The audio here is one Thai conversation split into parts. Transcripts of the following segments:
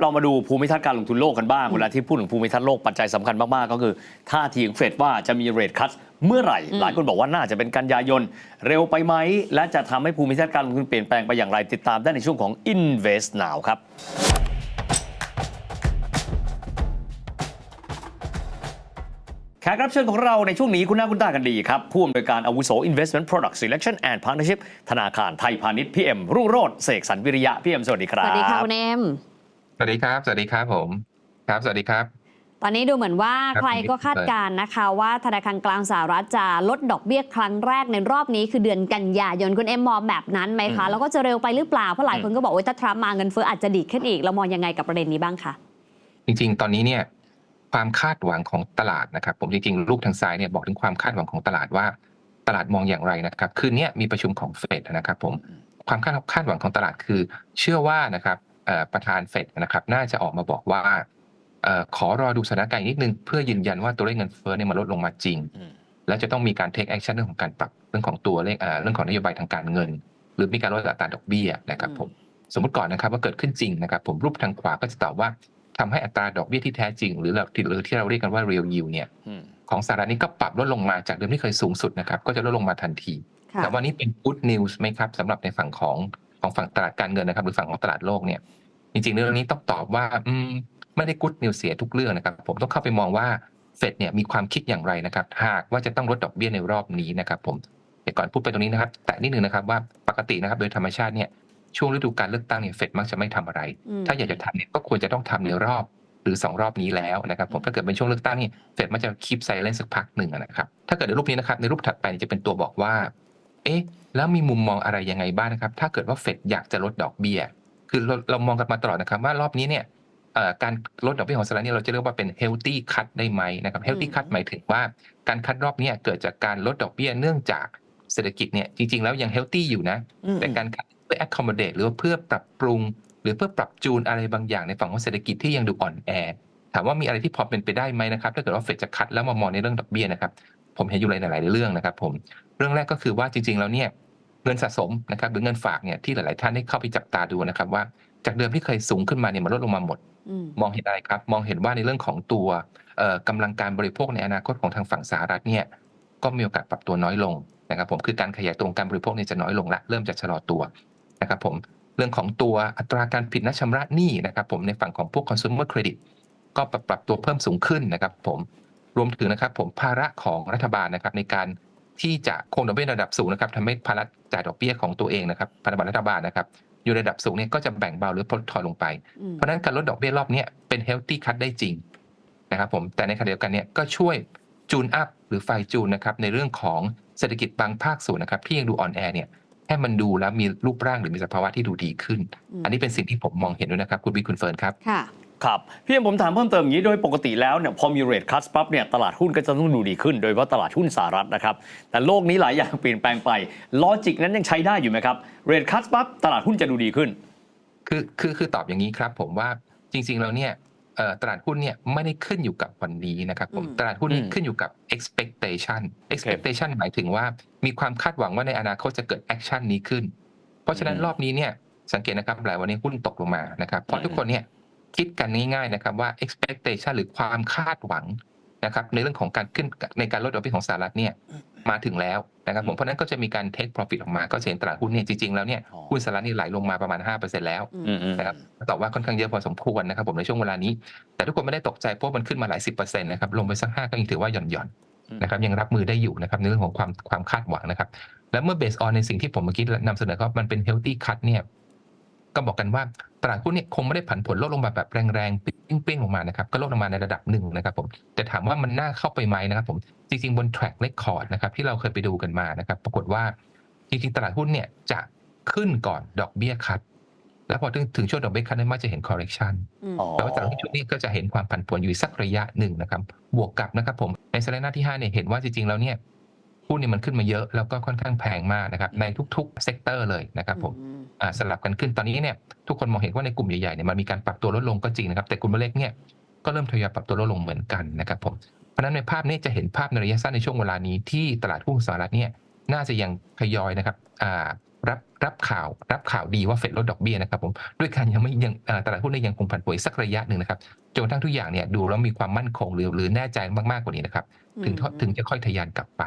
เรามาดูภูมิทัศน์การลงทุนโลกกันบ้างเวลาที่พูดถึงภูมิทัศน์โลกปัจจัยสำคัญมาก ๆ ก็คือ ท่าทีของเฟดว่าจะมีเรทคัตเมื่อไหร่ หลายคนบอกว่าน่าจะเป็นกันยายน เร็วไปไหม และจะทำให้ภูมิทัศน์การลงทุนเปลี่ยนแปลงไปอย่างไร ติดตามได้ในช่วงของ Invest Now ครับแขกรับเชิญของเราในช่วงนี้คุณหน้าคุณตากันดีครับ ผู้อำนวยการอาวุโส Investment Product Selection and Partnership ธนาคารไทยพาณิชย์พี่เอ็มรุ่งโรจน์เสกสรรวิริยะพี่เอ็มสวัสดีคสรับวัสดีค่ะคุณเอ็ม สวัสดีครับ สวัสดีครับผม ครับ สวัสดีครับ ตอนนี้ดูเหมือนว่าครับใครก็คาดการณ์นะคะ ว่าธนาคารกลางสหรัฐจะลดดอกเบี้ยครั้งแรกในรอบนี้คือเดือนกันยายนคุณเอ็มมองแบบนั้นไหมคะ อืม แล้วก็จะเร็วไปหรือเปล่า เพราะหลายคนก็บอกว่าถ้าทรัมป์มาเงินเฟ้ออาจจะดีดขึ้นอีกเรามองยังไงกับประเด็นนี้บ้างคะ จริงๆ ตอนนี้เนี่ยความคาดหวังของตลาดนะครับ ผมจริงๆ รูปทางซ้ายเนี่ยบอกถึงความคาดหวังของตลาดว่า ตลาดมองอย่างไรนะครับ คืนนี้มีประชุมของเฟดนะครับผม ความคาดคาดหวังของตลาดคือ เชื่อว่านะครับเอ่อ ประธานเฟดนะครับ น่าจะออกมาบอกว่าเอ่อขอรอดูสถานการณ์อีกนิดนึง เพื่อยืนยันว่าตัวเลขเงินเฟ้อเนี่ยมันลดลงมาจริงอืมแล้วจะต้องมีการ take action เรื่องของการปรับเรื่องของตัวเลขเอ่อเรื่องของนโยบายทางการเงิน หรือมีการลดอัตราดอกเบี้ยนะครับผมสมมติก่อนนะครับว่าเกิดขึ้นจริงนะครับ ผมรูปทางขวาก็จะตอบว่าทำให้อัตราดอกเบี้ยที่แท้จริง หรือเราหรือที่เราเรียกกันว่า real yield เนี่ยอืมของสหรัฐนี้ก็ปรับลดลงมาจากเดิมที่เคยสูงสุดนะครับ ก็จะลดลงมาทันทีค่ะแต่วันนี้เป็น good news ไหมครับสำหรับในฝั่งของ ของฝั่งตลาดการเงินนะครับหรือฝั่งของตลาดโลกเนี่ยจริงๆเรื่องนี้ต้องตอบว่าอืมไม่ได้ good news เสียทุกเรื่องนะครับ ผมต้องเข้าไปมองว่าเฟดเนี่ยมีความคิดอย่างไรนะครับ หากว่าจะต้องลดดอกเบี้ยในรอบนี้นะครับผมแต่ก่อนพูดไปตรงนี้นะครับ แต่นิดนึงนะครับว่าปกตินะครับโดยธรรมชาติเนี่ยช่วงฤดูการเลือกตั้งเนี่ยเฟดมักจะไม่ทำอะไรอืมถ้าอยากจะทำเนี่ยก็ควรจะต้องทำในรอบหรือ 2 รอบนี้แล้วนะครับผมถ้าเกิดเป็นช่วงเลือกตั้งเนี่ยเฟดมันจะคีบไซเลนสักพักหนึ่งอะนะครับถ้าเกิดในรูปนี้นะครับในรูปถัดไปเนี่ยจะเป็นตัวบอกว่า เอ๊ะแล้วมีมุมมองอะไรยังไงบ้างนะครับ ถ้าเกิดว่าเฟดอยากจะลดดอกเบี้ย คือเราเรามองกันมาตลอดนะครับว่ารอบนี้เนี่ยเอ่อการลดดอกเบี้ยของสหรัฐเนี่ยเราจะเรียกว่าเป็น healthy cut ได้ไหมนะครับ healthy อืม cut หมายถึงว่าการคัดรอบเนี้เกิดจากการลดดอกเบี้ยเนื่องจากเศรษฐกิจเนี่ยจริง ๆ แล้วยัง healthy อยู่นะอืมแต่การคัดเพื่อ accommodate หรือว่าเพื่อปรับปรุง หรือเพื่อปรับจูนอะไรบางอย่างในฝั่งของเศรษฐกิจที่ยังดูอ่อนแอถามว่ามีอะไรที่พอเป็นไปได้ไหมนะครับถ้าเกิดว่าเฟดจะคัดแล้วมามองในเรื่องดอกเบี้ยนะครับผมเห็นอยู่หลายๆเรื่องนะครับผม เรื่องแรกก็คือว่าจริง ๆ แล้วเนี่ยเงินสะสมนะครับหรือเงินฝากเนี่ยที่หลาย ๆ ท่านได้เข้าไปจับตาดูนะครับว่าจากเดิมที่เคยสูงขึ้นมาเนี่ยมันลดลงมาหมดอืมมองเห็นอะไรครับ มองเห็นว่าในเรื่องของตัวเอ่อกำลังการบริโภคในอนาคตของทางฝั่งสหรัฐเนี่ยก็มีโอกาสปรับตัวน้อยลงนะครับผมคือการขยายตัวของการบริโภคเนี่ยจะน้อยลงละเริ่มจะชะลอตัวนะครับผมเรื่องของตัวอัตราการผิดนัดชำระหนี้นะครับผมในฝั่งของพวก consumer credit ก็ปรับปรับตัวเพิ่มสูงขึ้นนะครับผมรวมถึงนะครับผมภาระของรัฐบาลนะครับในการ ที่จะคงดอกเบี้ยระดับสูงนะครับทำให้ภาระจ่ายดอกเบี้ยของตัวเองนะครับพันธบัตรรัฐบาลนะครับอยู่ในระดับสูงเนี่ยก็จะแบ่งเบาหรือลดทอนลงไปอืมเพราะฉะนั้นการลดดอกเบี้ยรอบเนี้ยเป็น healthy cut ได้จริงนะครับผมแต่ในขณะเดียวกันเนี่ยก็ช่วยจูนอัพหรือไฟจูนนะครับในเรื่องของเศรษฐกิจบางภาคส่วนนะครับที่ยังดูอ่อนแอเนี่ยให้มันดูแล้วมีรูปร่างหรือมีสภาวะที่ดูดีขึ้นอืมอันนี้เป็นสิ่งที่ผมมองเห็นด้วยนะครับ คุณบิ๊กคุณเฟิร์นครับค่ะ ครับพี่เอ็มผมถามเพิ่มเติมอย่างนี้โดยปกติแล้วเนี่ยพอมีเรทคัตปั๊บเนี่ยตลาดหุ้นก็จะต้องดูดีขึ้น โดยเฉพาะตลาดหุ้นสหรัฐนะครับ แต่โลกนี้หลายอย่างเปลี่ยนแปลงไปลอจิกนั้นยังใช้ได้อยู่ไหมครับเรทคัตปั๊บตลาดหุ้นจะดูดีขึ้น คือคือคือตอบอย่างนี้ครับ ผมว่าจริงๆแล้วเนี่ยเอ่อตลาดหุ้นเนี่ยไม่ได้ขึ้นอยู่กับวันนี้นะครับผมอืมตลาดหุ้นนี่อืมขึ้นอยู่กับ expectation expectation หมายถึงว่ามีความคาดหวังว่าในอนาคตจะเกิด action นี้ขึ้น เพราะฉะนั้นอืมรอบนี้เนี่ยสังเกตนะครับหลายวันนี้หุ้นตกลงมานะครับเพราะทุกคนเนี่ย คิดกันง่ายๆนะครับว่า expectation หรือความคาดหวังนะครับในเรื่องของการขึ้นในการลดดอกเบี้ยของสหรัฐเนี่ยมาถึงแล้วนะครับผมเพราะฉะนั้นก็จะมีการ take profit ออกมาก็จะเห็นตลาดหุ้นเนี่ยจริงๆแล้วเนี่ยอ๋อหุ้นสหรัฐนี่ไหลลงมาประมาณ 5%แล้วอืมอืมนะครับตอบว่าค่อนข้างเยอะพอสมควรนะครับผมในช่วงเวลานี้ แต่ทุกคนไม่ได้ตกใจเพราะมันขึ้นมาหลายสิบเปอร์เซ็นต์นะครับลงไปสักห้าก็ยังถือว่าหย่อนหย่อนๆอืมนะครับยังรับมือได้อยู่นะครับในเรื่องของความความคาดหวังนะครับ และเมื่อเบสออนในสิ่งที่ผมเมื่อกี้นำเสนอครับมันเป็น healthy cut เนี่ย ก็บอกกันว่าตลาดหุ้นเนี่ยคงไม่ได้ผันผวนลดลงมาแบบแรงๆปิ้งๆลงมานะครับก็ลดลงมาในระดับหนึ่งนะครับผมแต่ถามว่ามันน่าเข้าไปไหมนะครับผมจริงๆบน track record นะครับที่เราเคยไปดูกันมานะครับปรากฏว่าจริงๆตลาดหุ้นเนี่ยจะขึ้นก่อนดอกเบี้ยคัดแล้วพอถึงถึงช่วงดอกเบี้ยคัดนั้นมักจะเห็น correction อืมอ๋อแต่ว่าตลาดหุ้นชุดนี้ก็จะเห็นความผันผวนอยู่สักระยะหนึ่งนะครับ บวกกับนะครับผมในสไลด์หน้าที่5เนี่ยเห็นว่าจริงๆแล้วเนี่ย หุ้นเนี่ยมันขึ้นมาเยอะแล้วก็ค่อนข้างแพงมากนะครับในทุกๆเซกเตอร์เลยนะครับผมอืมอ่าสลับกันขึ้นตอนนี้เนี่ยทุกคนมองเห็นว่าในกลุ่มใหญ่ๆเนี่ยมันมีการปรับตัวลดลงก็จริงนะครับแต่กลุ่มเล็กเนี่ยก็เริ่มทยอยปรับตัวลดลงเหมือนกันนะครับผมเพราะฉะนั้นในภาพนี้จะเห็นภาพในระยะสั้นในช่วงเวลานี้ที่ตลาดหุ้นสหรัฐเนี่ยน่าจะยังทยอยนะครับอ่ารับรับข่าวรับข่าวดีว่าเฟดลดดอกเบี้ยนะครับผมด้วยการยังไม่ยังเอ่อตลาดหุ้นเนี่ยยังคงผันผวนอีกสักระยะหนึ่งนะครับจนกระทั่งทุกอย่างเนี่ยดูแล้วมีความมั่นคงหรือหรือแน่ใจมากๆกว่านี้นะครับถึงอืมถึงจะค่อยทะยานกลับไป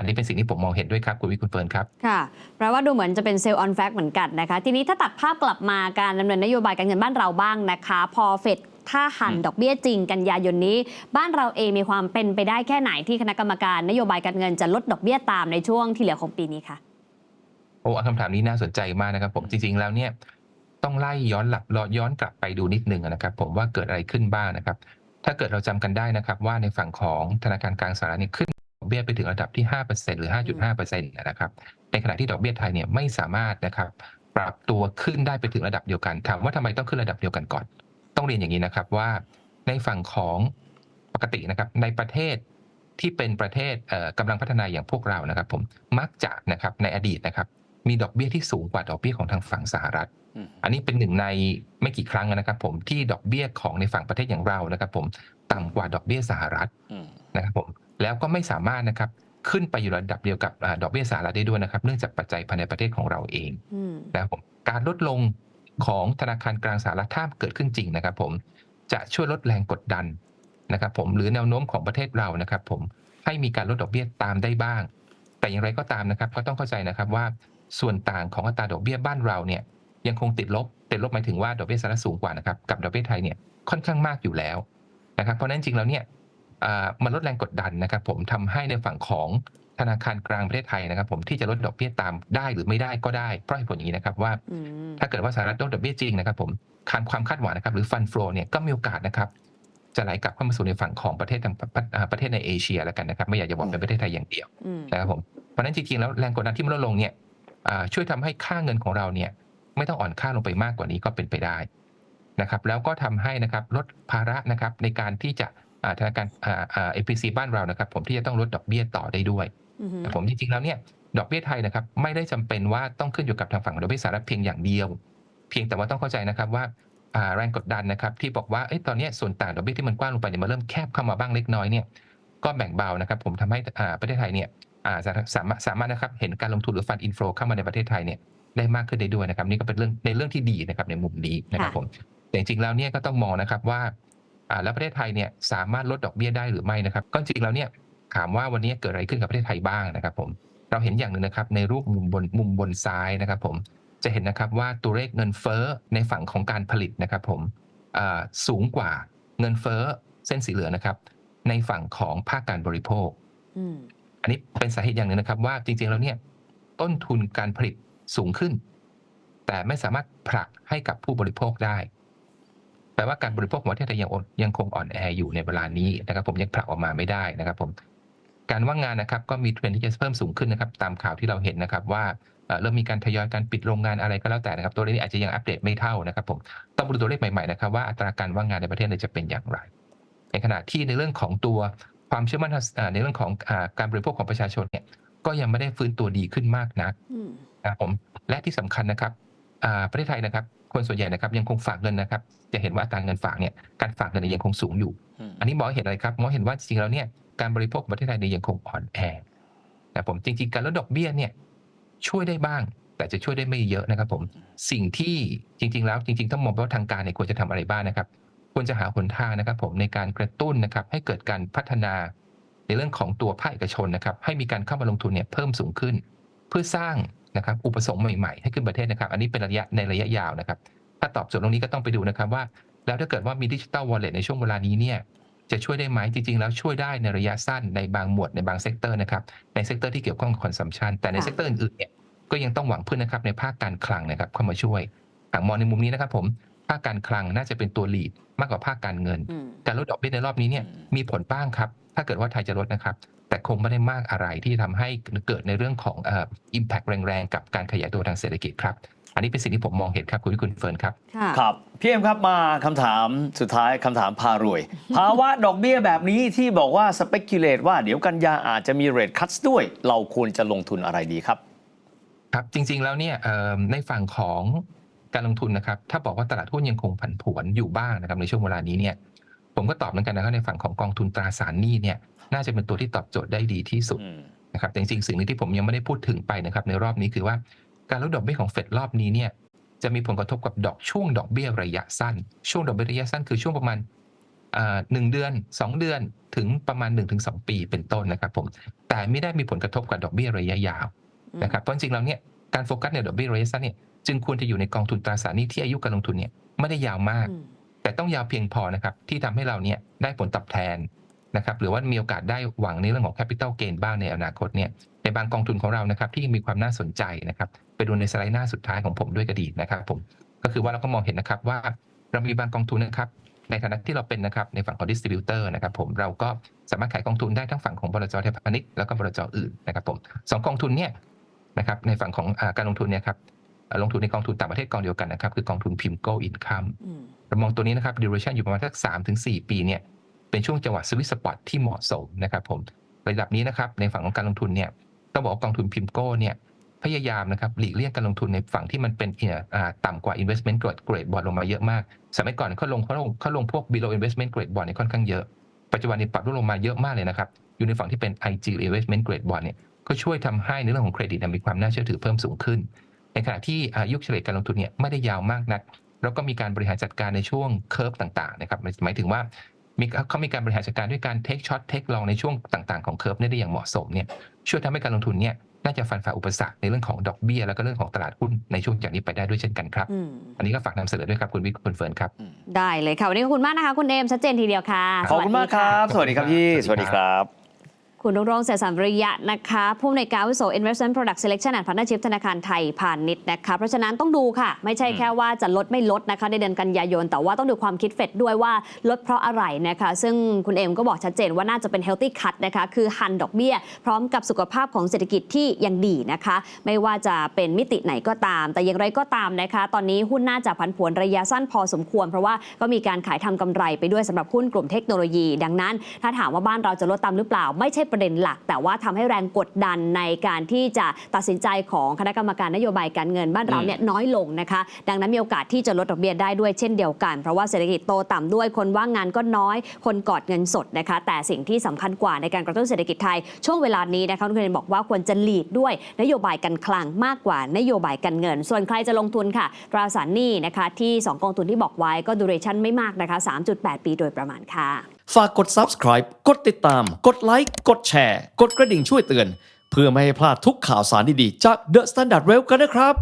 อันนี้เป็นสิ่งที่ผมมองเห็นด้วยครับ คุณวิคุณเฟิร์นครับ ค่ะแปลว่าดูเหมือนจะเป็นเซลล์ออนแฟกเหมือนกันนะคะ ทีนี้ถ้าตัดภาพกลับมาการดำเนินนโยบายการเงินบ้านเราบ้างนะคะ พอเฟดถ้าหันอืมดอกเบี้ยจริงกันยายนนี้ บ้านเราเองมีความเป็นไปได้แค่ไหนที่คณะกรรมการนโยบายการเงินจะลดดอกเบี้ยตามในช่วงที่เหลือของปีนี้คะโอ้คำถามนี้น่าสนใจมากนะครับผมจริง ๆ แล้วเนี่ยต้องไล่ย้อนหลับย้อนกลับไปดูนิดนึงนะครับ ผมว่าเกิดอะไรขึ้นบ้างนะครับ ถ้าเกิดเราจำกันได้นะครับ ว่าในฝั่งของธนาคารกลางสหรัฐเนี่ยขึ้นดอก เบี้ยไปถึงระดับที่ 5%หรือ 5.5%นะครับ ในขณะที่ดอกเบี้ยไทยเนี่ยไม่สามารถนะครับปรับตัวขึ้นได้ไปถึงระดับเดียวกัน ถามว่าทำไมต้องขึ้นระดับเดียวกันก่อน ต้องเรียนอย่างนี้นะครับว่าในฝั่งของปกตินะครับในประเทศที่เป็นประเทศเอ่อกำลังพัฒนาอย่างพวกเรานะครับ ผมมักจะนะครับในอดีตนะครับ มีดอกเบี้ยที่สูงกว่าดอกเบี้ยของทางฝั่งสหรัฐอืมอันนี้เป็นหนึ่งในไม่กี่ครั้งนะครับ ผมที่ดอกเบี้ยของในฝั่งประเทศอย่างเรานะครับ ผมต่ำกว่าดอกเบี้ยสหรัฐอืมนะครับผม แล้วก็ไม่สามารถนะครับขึ้นไปอยู่ระดับเดียวกับอ่าดอกเบี้ยสหรัฐได้ด้วยนะครับ เนื่องจากปัจจัยภายในประเทศของเราเองอืมนะครับผมการลดลงของธนาคารกลางสหรัฐถ้าเกิดขึ้นจริงนะครับ ผมจะช่วยลดแรงกดดันนะครับผมหรือแนวโน้มของประเทศเรานะครับ ผมให้มีการลดดอกเบี้ยตามได้บ้าง แต่อย่างไรก็ตามนะครับ ก็ต้องเข้าใจนะครับว่าส่วนต่างของอัตราดอกเบี้ยบ้านเราเนี่ยยังคงติดลบติดลบหมายถึงว่าดอกเบี้ยสหรัฐสูงกว่านะครับกับดอกเบี้ยไทยเนี่ยค่อนข้างมากอยู่แล้วนะครับเพราะฉะนั้นจริงๆแล้วเนี่ยอ่า มันลดแรงกดดันนะครับผมทำให้ในฝั่งของธนาคารกลางประเทศไทยนะครับ ผมที่จะลดดอกเบี้ยตามได้หรือไม่ได้ก็ได้เพราะเหตุผลอย่างนี้นะครับว่าอืมถ้าเกิดว่าสหรัฐลดดอกเบี้ยจริงนะครับ ผมคานความคาดหวังนะครับ หรือฟันฟลอเนี่ยก็มีโอกาสนะครับ จะไหลกลับเข้ามาสู่ในฝั่งของประเทศทางประอ่าประเทศในเอเชียแล้วกันนะครับ ไม่อยากจะบอกเป็นประเทศไทยอย่างเดียวอืมนะครับผมเพราะฉะนั้นจริงๆแล้วแรงกดดันที่มันลดลงเนี่ยอ่าช่วยทำให้ค่าเงินของเราเนี่ยไม่ต้องอ่อนค่าลงไปมากกว่านี้ก็เป็นไปได้นะครับ แล้วก็ทำให้นะครับลดภาระนะครับในการที่จะอ่า ธนาคารอ่าอ่าเอพีซีบ้านเรานะครับ ผมที่จะต้องลดดอกเบี้ยต่อได้ด้วยอืมแต่ผมจริงๆแล้วเนี่ยดอกเบี้ยไทยนะครับ ไม่ได้จำเป็นว่าต้องขึ้นอยู่กับทางฝั่งดอกเบี้ยสหรัฐเพียงอย่างเดียว เพียงแต่ว่าต้องเข้าใจนะครับว่าอ่าแรงกดดันนะครับ ที่บอกว่าเอ้ยตอนเนี้ยส่วนต่างดอกเบี้ยที่มันกว้างลงไปเนี่ยมันเริ่มแคบเข้ามาบ้างเล็กน้อยเนี่ยก็แบ่งเบานะครับ ผมทำให้อ่าประเทศไทยเนี่ยอ่าสาสามารถสามารถนะครับเห็นการลงทุนหรือฟันอินฟลูเข้ามาในประเทศไทยเนี่ยได้มากขึ้นได้ด้วยนะครับ นี่ก็เป็นเรื่องในเรื่องที่ดีนะครับในมุมนี้นะครับผมแต่จริงๆแล้วเนี่ยก็ต้องมองนะครับว่าอ่า แล้วประเทศไทยเนี่ยสามารถลดดอกเบี้ยได้หรือไม่นะครับ ก็จริงๆแล้วเนี่ยถามว่าวันนี้เกิดอะไรขึ้นกับประเทศไทยบ้างนะครับ ผม เราเห็นอย่างหนึ่งนะครับ ในรูปมุมบนมุมบนซ้ายนะครับ ผมจะเห็นนะครับว่าตัวเลขเงินเฟ้อในฝั่งของการผลิตนะครับ ผมอ่าสูงกว่าเงินเฟ้อเส้นสีเหลืองนะครับ ในฝั่งของภาคการบริโภคอืมอันนี้เป็นสาเหตุอย่างหนึ่งนะครับ ว่าจริงๆแล้วเนี่ยต้นทุนการผลิตสูงขึ้น แต่ไม่สามารถผลักให้กับผู้บริโภคได้แป ลว่าการบริโภคของประเทศไทยยังอ่อนยังคงอ่อนแออยู่ในเวลานี้นะครับ ผมยังผลักออกมาไม่ได้นะครับ ผม การว่างงานนะครับ ก็มีเทรนด์ที่จะเพิ่มสูงขึ้นนะครับ ตามข่าวที่เราเห็นนะครับ ว่าเอ่อเริ่มมีการทยอยการปิดโรงงานอะไรก็แล้วแต่นะครับ ตัวเลขนี้อาจจะยังอัปเดตไม่เท่านะครับ ผมต้องมาดูตัวเลขใหม่ๆนะครับว่าอัตราการว่างงานในประเทศเราจะเป็นอย่างไร ในขณะที่ในเรื่องของตัวความเชื่อมั่นทางอ่าในเรื่องของอาการบริโภคของประชาชนเนี่ย ก็ยังไม่ได้ฟื้นตัวดีขึ้นมากนักอืมนะครับผมและที่สำคัญนะครับอ่าประเทศไทยนะครับ คนส่วนใหญ่นะครับยังคงฝากเงินนะครับ จะเห็นว่าอัตราเงินฝากเนี่ยการฝากเงินเนยยังคงสูงอยู่อืมอันนี้หมอเห็นอะไรครับหมอเห็นว่าจริงๆแล้วเนี่ยการบริโภคของประเทศไทยเนี่ยยังคงอ่อนแอนะผมจริงๆการลดดอกเบี้ยเนี่ยช่วยได้บ้าง แต่จะช่วยได้ไม่เยอะนะครับ ผมสิ่งที่จริง ๆ แล้วจริง ๆ ต้องมองว่าทางการเนี่ยควรจะทำอะไรบ้างนะครับควรจะหาหนทางนะครับ ผมในการกระตุ้นนะครับ ให้เกิดการพัฒนาในเรื่องของตัวภาคเอกชนนะครับ ให้มีการเข้ามาลงทุนเนี่ยเพิ่มสูงขึ้น เพื่อสร้าง นะครับอุปสงค์ใหม่ๆให้ขึ้นประเทศนะครับ อันนี้เป็นระยะในระยะยาวนะครับ ถ้าตอบโจทย์ตรงนี้ก็ต้องไปดูนะครับว่า แล้วถ้าเกิดว่ามีดิจิ t a ลวอลเล็ตในช่วงเวลานี้เนี่ยจะช่วยได้ไหมจริง ๆ แล้วช่วยได้ในระยะสั้นในบางหมวดในบางเซกเตอร์นะครับในเซกเตอร์ที่เกี่ยวข้องกับคอนซัมชันแต่ในค่ะเซกเตอร์อื่นๆเนี่ยก็ยังต้องหวังพึ่งนะครับในภาคการคลังนะครับเข้ามาช่วยหากมองในมุมนี้นะครับผม ภาคการคลังน่าจะเป็นตัว lead มากกว่าภาคการเงินอืมการลดดอกเบี้ยในรอบนี้เนี่ยอืมมีผลบ้างครับ ถ้าเกิดว่าไทยจะลดนะครับ แต่คงไม่ได้มากอะไรที่ทำให้เกิดในเรื่องของเอ่อ impact แรงๆ กับการขยายตัวทางเศรษฐกิจครับ อันนี้เป็นสิ่งที่ผมมองเห็นครับคุณวิคุณเฟิร์นครับค่ะครับ พี่เอ็มครับมาคำถามสุดท้ายคำถามพารวย ภาวะดอกเบี้ยแบบนี้ที่บอกว่า speculate ว่าเดี๋ยวกันยาอาจจะมี rate cuts ด้วย เราควรจะลงทุนอะไรดีครับ ครับจริงๆแล้วเนี่ยเอ่อในฝั่งของ การลงทุนนะครับ ถ้าบอกว่าตลาดหุ้นยังคงผันผวนอยู่บ้างนะครับในช่วงเวลานี้เนี่ย ผมก็ตอบเหมือนกันนะครับในฝั่งของกองทุนตราสารหนี้เนี่ย น่าจะเป็นตัวที่ตอบโจทย์ได้ดีที่สุดอืมนะครับแต่จริงๆสิ่งหนึงที่ผมยังไม่ได้พูดถึงไปนะครับ ในรอบนี้คือว่าการลดดอกเบี้ยของเฟดรอบนี้เนี่ย จะมีผลกระทบกับดอกช่วงดอกเบี้ยระยะสั้น ช่วงดอกเบี้ยระยะสั้นคือช่วงประมาณอ่าหนึ่งเดือน 2 เดือนถึงประมาณ 1-2 ปีเป็นต้นนะครับผมแต่ไม่ได้มีผลกระทบกับดอกเบี้ยระยะยาวนะครับเพราะจริงๆแล้วเนี่ยการโฟกัสในดอกเบี้ยระยะสั้นเนี่ย จึงควรจะอยู่ในกองทุนตราสารหนี้ที่อายุการลงทุนเนี่ยไม่ได้ยาวมากอืมแต่ต้องยาวเพียงพอนะครับที่ทำให้เราเนี่ยได้ผลตอบแทนนะครับหรือว่ามีโอกาสได้หวังในเรื่องของ capital gain บ้างในอนาคตเนี่ยในบางกองทุนของเรานะครับที่มีความน่าสนใจนะครับไปดูในสไลด์หน้าสุดท้ายของผมด้วยก็ดีนะครับผมก็คือว่าเราก็มองเห็นนะครับว่าเรามีบางกองทุนนะครับในฐานะที่เราเป็นนะครับในฝั่งของ distributor นะครับผมเราก็สามารถขายกองทุนได้ทั้งฝั่งของบลจไทยพาณิชย์แล้วก็บลจอื่นนะครับผมสองกองทุนเนี่ยนะครับในฝั่งของอาการลงทุนเนี่ยครับอ่า ลงทุนในกองทุนต่างประเทศกองเดียวกันนะครับคือกองทุน PIMCO Income อืมเรามองตัวนี้นะครับ duration อยู่ประมาณสัก3ถึง4ปีเนี่ยเป็นช่วงจังหวะ sweet spot ที่เหมาะสมนะครับผมระดับนี้นะครับในฝั่งของการลงทุนเนี่ยต้องบอกว่ากองทุน PIMCO เนี่ยพยายามนะครับหลีกเลี่ยงการลงทุนในฝั่งที่มันเป็นเนี่ยอ่าต่ำกว่า investment grade grade bond ลงมาเยอะมาก สมัยก่อนเขาลงเขาลงเขาลงพวก below investment grade bond เนี่ยค่อนข้างเยอะปัจจุบันนี้ปรับลดลงมาเยอะมากเลยนะครับอยู่ในฝั่งที่เป็น IG investment grade bond เนี่ยก็ช่วยทำให้ในเรื่องของเครดิตเนี่ยมีความน่าเชื่อถือเพิ่มสูงขึ้น ในขณะที่อายุเฉลี่ยการลงทุนเนี่ยไม่ได้ยาวมากนัก แล้วก็มีการบริหารจัดการในช่วงเคอร์ฟต่างๆนะครับหมายถึงว่ามีเขามีการบริหารจัดการด้วยการเทคช็อตเทคลองในช่วงต่างๆของเคอร์ฟได้อย่างเหมาะสมเนี่ยช่วยทำให้การลงทุนเนี่ยน่าจะฟันฝ่าอุปสรรคในเรื่องของดอกเบี้ย แล้วก็เรื่องของตลาดหุ้นในช่วงจากนี้ไปได้ด้วยเช่นกันครับอืมอันนี้ก็ฝากนำเสนอด้วยครับคุณวิทย์คุณเฟิร์นครับ ได้เลยค่ะ วันนี้ขอบคุณมากนะคะ คุณเอมชัดเจนทีเดียวค่ะ ขอบคุณมากครับ สวัสดีครับพี่ สวัสดีครับ คุณรุ่งรงเสสัมริยะนะคะผู้อำนวยการวุโส Investment Product Selection and Partnership ธนาคารไทยพาณิชย์นะคะเพราะฉะนั้นต้องดูค่ะ ไม่ใช่แค่ว่าจะลดไม่ลดนะคะในเดือนกันยายน แต่ว่าต้องดูความคิดเฟดด้วยว่าลดเพราะอะไรนะคะซึ่งคุณเอมก็บอกชัดเจนว่าน่าจะเป็น healthy cut นะคะคือหันดอกเบี้ย พร้อมกับสุขภาพของเศรษฐกิจที่ยังดีนะคะ ไม่ว่าจะเป็นมิติไหนก็ตาม แต่อย่างไรก็ตามนะคะ ตอนนี้หุ้นน่าจะผันผวนระยะสั้นพอสมควร เพราะว่าก็มีการขายทำกำไรไปด้วยสำหรับหุ้นกลุ่มเทคโนโลยี ดังนั้น ถ้าถามว่าบ้านเราจะลดตามหรือเปล่าไม่ใช่ประเด็นหลัก แต่ว่าทำให้แรงกดดันในการที่จะตัดสินใจของคณะกรรมการนโยบายการเงินบ้านเราเนี่ยน้อยลงนะคะ ดังนั้นมีโอกาสที่จะลดดอกเบี้ยได้ด้วยเช่นเดียวกัน เพราะว่าเศรษฐกิจโตต่ำด้วยคนว่างงานก็น้อย คนกอดเงินสดนะคะ แต่สิ่งที่สำคัญกว่าในการกระตุ้นเศรษฐกิจไทย ช่วงเวลานี้นะคะคุณเครนบอกว่าควรจะหลีดด้วยนโยบายการคลังมากกว่านโยบายการเงิน ส่วนใครจะลงทุนค่ะ ตราสารหนี้นะคะที่สองกองทุนที่บอกไว้ก็ดูเรชั่นไม่มากนะคะ3.8 ปีโดยประมาณค่ะ ฝากกด subscribe กดติดตาม กดไลค์ กดแชร์ กดกระดิ่งช่วยเตือน เพื่อไม่ให้พลาดทุกข่าวสารดีๆ จาก The Standard Rail กันนะครับ